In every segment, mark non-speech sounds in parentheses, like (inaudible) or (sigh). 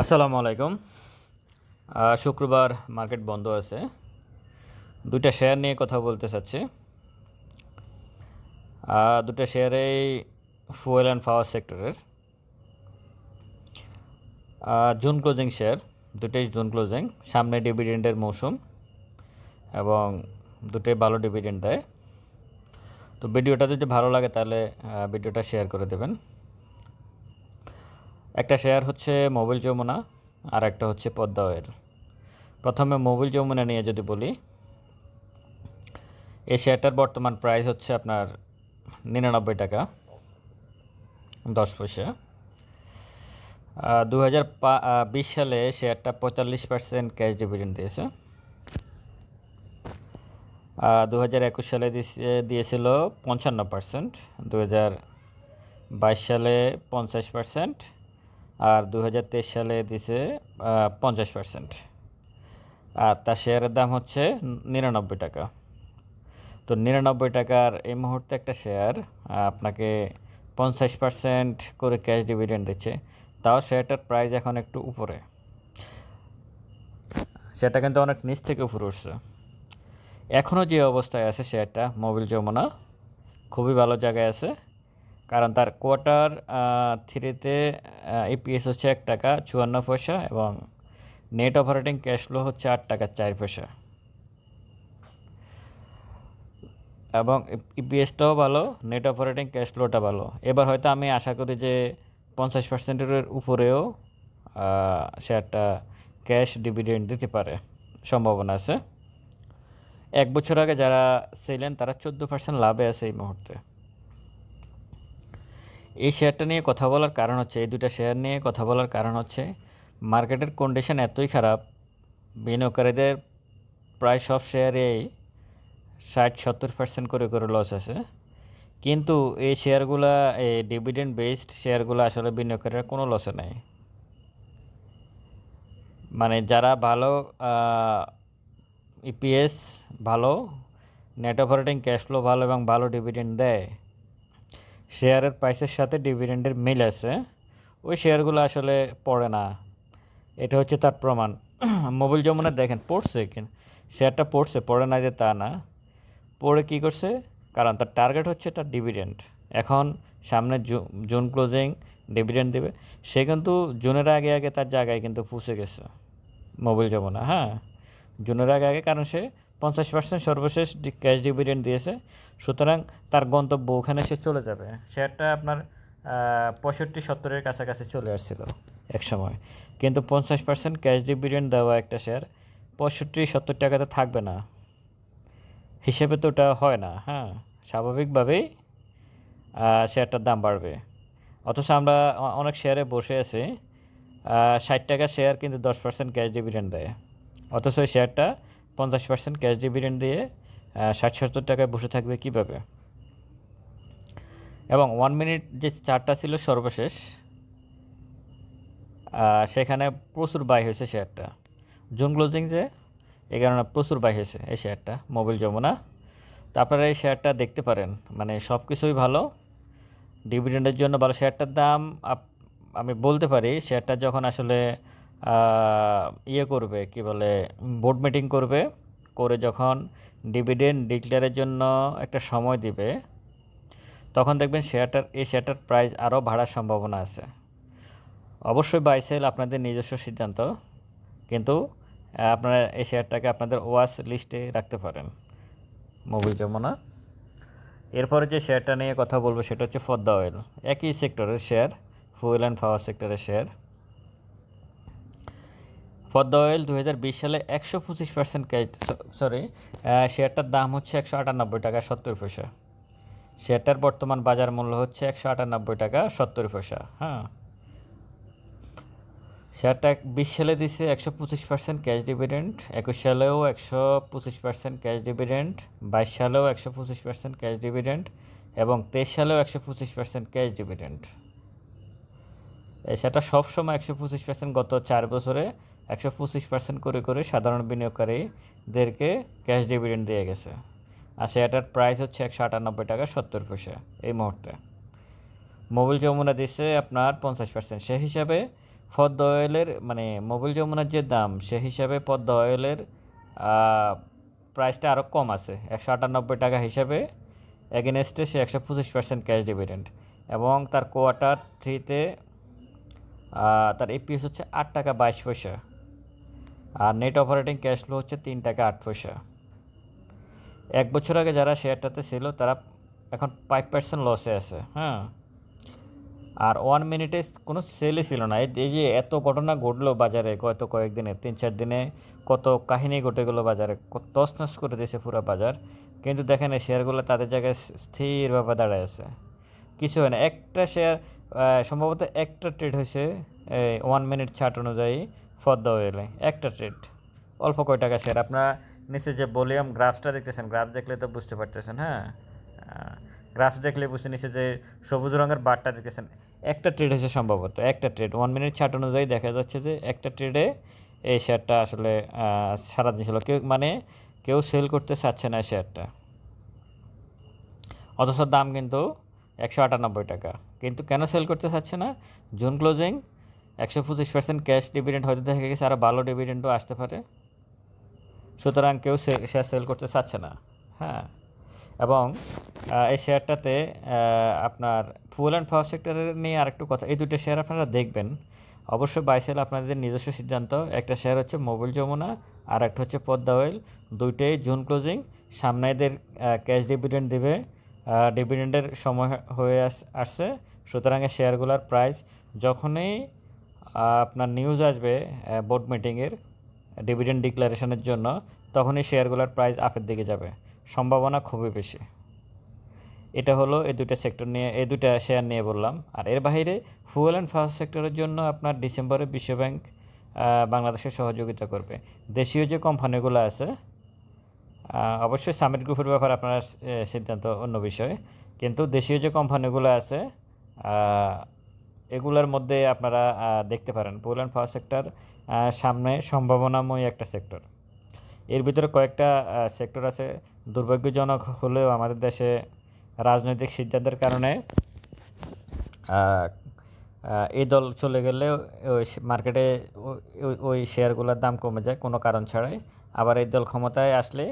আসসালামু আলাইকুম। শুক্রবার মার্কেট বন্ধ আছে। দুইটা শেয়ার নিয়ে কথা বলতে চাচ্ছি। দুটো শেয়ারেই ফুয়েল অ্যান্ড পাওয়ার সেক্টরের জুন ক্লোজিং শেয়ার দুটোই জুন ক্লোজিং সামনে ডিভিডেন্ডের মৌসুম এবং দুটোই ভালো ডিভিডেন্ড দেয়। তো ভিডিওটা যদি ভালো লাগে তাহলে ভিডিওটা শেয়ার করে দেবেন। একটা শেয়ার হচ্ছে মোবিল যমুনা আর একটা হচ্ছে পদ্মা প্রথমে মোবিল যমুনা নিয়ে যদি বলি, এই শেয়ারটার বর্তমান প্রাইস হচ্ছে আপনার নিরানব্বই টাকা, দশ পয়সা। দু হাজার বিশ সালে শেয়ারটা পঁয়তাল্লিশ পার্সেন্ট ক্যাশ ডিভিডেন্ড দিয়েছে। দু হাজার একুশ সালে দিয়েছিল পঞ্চান্ন পার্সেন্ট দু হাজার বাইশ সালে পঞ্চাশ পার্সেন্ট আর দু হাজার তেইশ সালে দিছে পঞ্চাশ পার্সেন্ট আর তার শেয়ারের দাম হচ্ছে নিরানব্বই টাকা। তো নিরানব্বই টাকার এই মুহূর্তে একটা শেয়ার আপনাকে পঞ্চাশ পার্সেন্ট করে ক্যাশ ডিভিডেন্ড দিচ্ছে। তাও শেয়ারটার প্রাইস এখন একটু উপরে। সেটা কিন্তু অনেক নিচ থেকে উপরে উঠছে। এখনও যে অবস্থায় আছে শেয়ারটা, মোবিল যমুনা, খুবই ভালো জায়গায় আছে। কারণ তার কোয়ার্টার থ্রিতে ইপিএস হচ্ছে এক টাকা, চুয়ান্ন পয়সা এবং নেট অপারেটিং ক্যাশ ফ্লো হচ্ছে আট টাকা, চার পয়সা। এবং ইপিএসটাও ভালো নেট অপারেটিং ক্যাশ ফ্লোটা ভালো। এবার হয়তো আমি আশা করি যে পঞ্চাশ পার্সেন্টের উপরেও শেয়ারটা ক্যাশ ডিভিডেন্ড দিতে পারে, সম্ভাবনা আছে। এক বছর আগে যারা ছিলেন, তারা চোদ্দ পার্সেন্ট লাভে আছে এই মুহূর্তে। এই শেয়ারটা নিয়ে কথা বলার কারণ হচ্ছে, এই দুটা শেয়ার নিয়ে কথা বলার কারণ হচ্ছে মার্কেটের কন্ডিশন এতই খারাপ, বিনিয়োগকারীদের প্রায় সব শেয়ারেই ষাট, সত্তর পার্সেন্ট করে করে লস আছে। কিন্তু এই শেয়ারগুলা এই ডিভিডেন্ড বেসড শেয়ারগুলো আসলে বিনিয়োগকারীরা কোনো লসে নেই। মানে যারা ভালো ইপিএস ভালো নেট অপারেটিং ক্যাশ ফ্লো ভালো এবং ভালো ডিভিডেন্ড দেয় শেয়ারের প্রাইসের সাথে ডিভিডেন্ডের মিল আছে। ওই শেয়ারগুলো আসলে পড়ে না। এটা হচ্ছে তার প্রমাণ। (clears throat) মোবিল যমুনা দেখেন, পড়ছে কিন শেয়ারটা পড়ছে, পড়ে না যে তা না। পড়ে কী করছে? কারণ তার টার্গেট হচ্ছে তার ডিভিডেন্ড এখন সামনে জুন ক্লোজিং ডিভিডেন্ড দেবে। সে কিন্তু জুনের আগে আগে তার জায়গায় কিন্তু পৌঁছে গেছে, মোবিল যমুনা হ্যাঁ? জুনের আগে আগে, কারণ সে পঞ্চাশ পার্সেন্ট সর্বশেষ ক্যাশ ডিভিডেন্ড দিয়েছে। সুতরাং তার গন্তব্য ওখানে সে চলে যাবে। শেয়ারটা আপনার পঁয়ষট্টি সত্তরের কাছাকাছি চলে আসছিল এক সময়। কিন্তু পঞ্চাশ পার্সেন্ট ক্যাশ ডিভিডেন্ড দেওয়া একটা শেয়ার পঁয়ষট্টি সত্তর টাকাতে থাকবে না। হিসেবে তো ওটা হয় না হ্যাঁ স্বাভাবিকভাবেই শেয়ারটার দাম বাড়বে। অথচ আমরা অনেক শেয়ারে বসে আছি ষাট টাকা শেয়ার কিন্তু দশ পার্সেন্ট ক্যাশ ডিভিডেন্ড দেয়। অথচ ওই শেয়ারটা পঞ্চাশ পার্সেন্ট ক্যাশ ডিভিডেন্ড দিয়ে ষাট সত্তর টাকায় বসে থাকবে কীভাবে? এবং ওয়ান মিনিট যে চারটা ছিল সর্বশেষ সেখানে প্রচুর বাই হয়েছে শেয়ারটা জুন ক্লোজিং যে এই কারণে প্রচুর বাই হয়েছে এই শেয়ারটা মোবিল যমুনা। তো আপনারা এই শেয়ারটা দেখতে পারেন। মানে সব কিছুই ভালো। ডিভিডেন্ডের জন্য ভালো শেয়ারটার দাম আমি বলতে পারি শেয়ারটা যখন আসলে ইয়ে করবে, কি বলে বোর্ড মিটিং করবে, করে যখন ডিভিডেন্ড ডিক্লেয়ারের জন্য একটা সময় দিবে, তখন দেখবেন শেয়ারটার এই শেয়ারটার প্রাইস আরও বাড়ার সম্ভাবনা আছে। অবশ্যই বাইসেল আপনাদের নিজস্ব সিদ্ধান্ত, কিন্তু আপনারা এই শেয়ারটাকে আপনাদের ওয়াচ লিস্টে রাখতে পারেন। মোবিল যমুনা। এরপরে যে শেয়ারটা নিয়ে কথা বলব, সেটা হচ্ছে ফদ্দা অয়েল একই সেক্টরের শেয়ার ফুয়েল অ্যান্ড পাওয়ার সেক্টরের শেয়ার ফদ্দা অয়েল দু হাজার বিশ সালে একশো পঁচিশ পার্সেন্ট ক্যাশ সরি শেয়ারটার দাম হচ্ছে একশো আটানব্বই টাকা সত্তর পয়সা। শেয়ারটার বর্তমান বাজার মূল্য হচ্ছে একশো আটানব্বই টাকা সত্তর পয়সা হ্যাঁ। শেয়ারটা বিশ সালে দিছে একশো পঁচিশ পার্সেন্ট ক্যাশ ডিভিডেন্ড একুশ সালেও একশো পঁচিশ পার্সেন্ট ক্যাশ ডিভিডেন্ড বাইশ সালেও একশো পঁচিশ পার্সেন্ট ক্যাশ ডিভিডেন্ড এবং তেইশ সালেও একশো পঁচিশ পার্সেন্ট ক্যাশ ডিভিডেন্ড সেটা সবসময় একশো পঁচিশ পার্সেন্ট গত চার বছরে একশো পঁচিশ পার্সেন্ট করে করে সাধারণ বিনিয়োগকারীদেরকে ক্যাশ ডিভিডেন্ড দিয়ে গেছে। আর শেয়ারটার প্রাইস হচ্ছে একশো আটানব্বই টাকা সত্তর পয়সা এই মুহূর্তে। মোবিল যমুনা দিচ্ছে আপনার পঞ্চাশ পার্সেন্ট সে হিসাবে পদ্মা অয়েলের মানে মোবিল যমুনার যে দাম, সে হিসাবে পদ্মা অয়েলের প্রাইসটা আরও কম আছে। একশো আটানব্বই টাকা হিসাবে এগেনস্টে সে একশো পঁচিশ পার্সেন্ট ক্যাশ ডিভিডেন্ড এবং তার কোয়ার্টার থ্রিতে তার এপিএস হচ্ছে আট টাকা বাইশ পয়সা। আর নেট অপারেটিং ক্যাশ ফ্লো হচ্ছে তিন টাকা আট পয়সা। এক বছর আগে যারা শেয়ারটাতে ছিল, তারা এখন ফাইভ পার্সেন্ট লসে আছে হ্যাঁ? আর ওয়ান মিনিটে কোনো সেলই ছিল না। এই যে এত ঘটনা ঘটলো বাজারে, গত কয়েকদিনে, তিন চার দিনে, কত কাহিনী ঘটে গেলো বাজারে তছনছ করে দিয়েছে পুরো বাজার। কিন্তু দেখেন, এই শেয়ারগুলো তাদের জায়গায় স্থিরভাবে দাঁড়ায় আছে। কিছু হয় না। একটা শেয়ার সম্ভবত একটা ট্রেড হয়েছে ওয়ান মিনিট ছাট অনুযায়ী। ফদ্দা ওয়েলে, একটা ট্রেড অল্প কয় টাকা শেয়ার আপনারা নিচে যে ভলিউম গ্রাফসটা দেখতেছেন গ্রাফ দেখলে তো বুঝতে পারতেছেন হ্যাঁ? গ্রাফস দেখলে বুঝতে, নিচে যে সবুজ রঙের বারটা দেখতেছেন, একটা ট্রেড হয়েছে সম্ভবত, একটা ট্রেড ওয়ান মিনিট ছাট অনুযায়ী দেখা যাচ্ছে যে একটা ট্রেডে এই শেয়ারটা আসলে সারাদিন ছিল। কেউ মানে কেউ সেল করতে চাচ্ছে না শেয়ারটা অথচ দাম কিন্তু একশো আটানব্বই টাকা। কিন্তু কেন সেল করতে চাচ্ছে না? জুন ক্লোজিং একশো পঁচিশ পার্সেন্ট ক্যাশ ডিভিডেন্ড হয়তো দেখা গেছে আরও ভালো ডিভিডেন্ডও আসতে পারে। সুতরাং কেউ শেয়ার সেল করতে চাচ্ছে না। হ্যাঁ। এবং এই শেয়ারটাতে আপনার ফুয়েল অ্যান্ড পাওয়ার সেক্টরের নিয়ে আরেকটু কথা। এই দুটো শেয়ার আপনারা দেখবেন। অবশ্যই বাইসেল আপনাদের নিজস্ব সিদ্ধান্ত। একটা শেয়ার হচ্ছে মোবিল যমুনা আর একটা হচ্ছে পদ্মা অয়েল দুইটাই জুন ক্লোজিং সামনে এদের ক্যাশ ডিভিডেন্ড দেবে। ডিভিডেন্ডের সময় হয়ে আস- আসছে। সুতরাং এই শেয়ারগুলোর প্রাইস যখনই আপনার নিউজ আসবে বোর্ড মিটিংয়ের ডিভিডেন্ড ডিক্লারেশনের জন্য, তখনই শেয়ারগুলোর প্রাইস আপের দিকে যাবে। সম্ভাবনা খুবই বেশি। এটা হলো এই দুটো সেক্টর নিয়ে, এই দুটো শেয়ার নিয়ে বললাম। আর এর বাইরে ফুয়েল অ্যান্ড ফার্স্ট সেক্টরের জন্য আপনার ডিসেম্বরে বিশ্বব্যাংক বাংলাদেশে সহযোগিতা করবে। দেশীয় যে কোম্পানিগুলো আছে অবশ্যই সামিট গ্রুপের ব্যাপারে আপনার সিদ্ধান্ত অন্য বিষয়। কিন্তু দেশীয় যে কোম্পানিগুলো আছে এগুলোর মধ্যে আপনারা দেখতে পারেন। ফুয়েল অ্যান্ড পাওয়ার সেক্টর সামনে সম্ভাবনাময় একটা সেক্টর। এর ভিতরে কয়েকটা সেক্টর আছে। দুর্ভাগ্যজনক হলেও আমাদের দেশে রাজনৈতিক সিদ্ধান্তের কারণে এই দল চলে গেলে ওই মার্কেটে ওই শেয়ারগুলোর দাম কমে যায় কোনো কারণ ছাড়াই। আবার এই দল ক্ষমতায় আসলে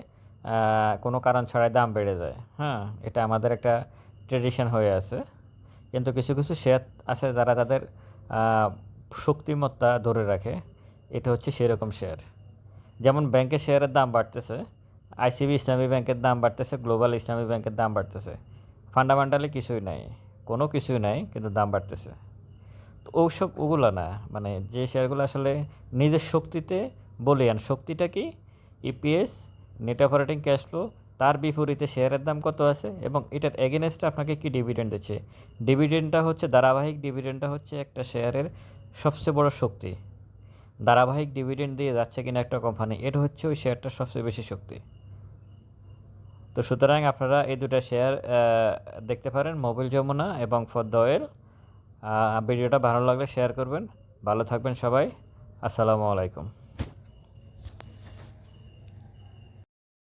কোনো কারণ ছাড়াই দাম বেড়ে যায়। হ্যাঁ এটা আমাদের একটা ট্রেডিশন হয়ে আছে। কিন্তু কিছু কিছু শেয়ার আছে যারা তাদের শক্তিমত্তা ধরে রাখে। এটা হচ্ছে সেরকম শেয়ার। যেমন ব্যাংকের শেয়ারের দাম বাড়তেছে, আইসিবি ইসলামী ব্যাংকের দাম বাড়তেছে, গ্লোবাল ইসলামী ব্যাংকের দাম বাড়তেছে। ফান্ডামেন্টালি কিছুই নাই, কোনো কিছুই নাই, কিন্তু দাম বাড়তেছে। তো ওসব ওগুলো না মানে যে শেয়ারগুলো আসলে নিজের শক্তিতে বলিয়ান শক্তিটা কি? EPS net operating cash flow তার বিপরীতে শেয়ারের দাম কত আছে এবং এটার এগেনস্টে আপনাকে কি ডিভিডেন্ড দিচ্ছে? ডিভিডেন্ডটা হচ্ছে, ধারাবাহিক ডিভিডেন্ডটা হচ্ছে একটা শেয়ারের সবচেয়ে বড় শক্তি। ধারাবাহিক ডিভিডেন্ড দিয়ে যাচ্ছে কিনা একটা কোম্পানি এটা হচ্ছে ওই শেয়ারটার সবচেয়ে বেশি শক্তি। তো সুতরাং আপনারা এই দুটো শেয়ার দেখতে পারেন মোবিল যমুনা এবং ফদ্দা অয়েল ভিডিওটা ভালো লাগলে শেয়ার করবেন। ভালো থাকবেন সবাই। আসসালামু আলাইকুম।